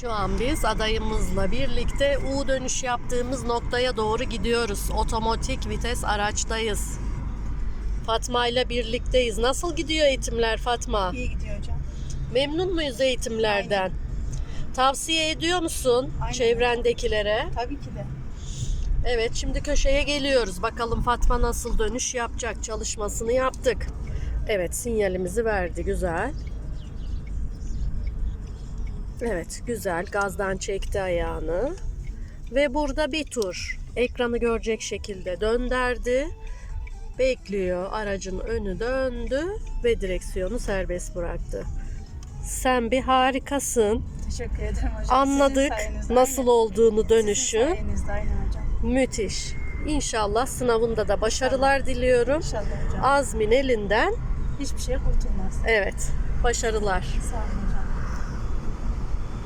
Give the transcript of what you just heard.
Şu an biz adayımızla birlikte U dönüş yaptığımız noktaya doğru gidiyoruz. Otomatik vites araçtayız. Fatma ile birlikteyiz. Nasıl gidiyor eğitimler Fatma? İyi gidiyor hocam. Memnun muyuz eğitimlerden? Tavsiye ediyor musun Aynen. çevrendekilere? Tabii ki de. Evet şimdi köşeye geliyoruz. Bakalım Fatma nasıl dönüş yapacak? Çalışmasını yaptık. Evet sinyalimizi verdi. Güzel. Evet güzel. Gazdan çekti ayağını. Ve burada bir tur. Ekranı görecek şekilde dönderdi. Bekliyor. Aracın önü döndü ve direksiyonu serbest bıraktı. Sen bir harikasın. Teşekkür ederim hocam. Anladık nasıl aynen. olduğunu dönüşü. Sizin sayenizde aynen hocam. Müthiş. İnşallah sınavında da başarılar diliyorum. İnşallah hocam. Azmin elinden Hiçbir şey kurtulmaz. evet başarılar. Sağ olun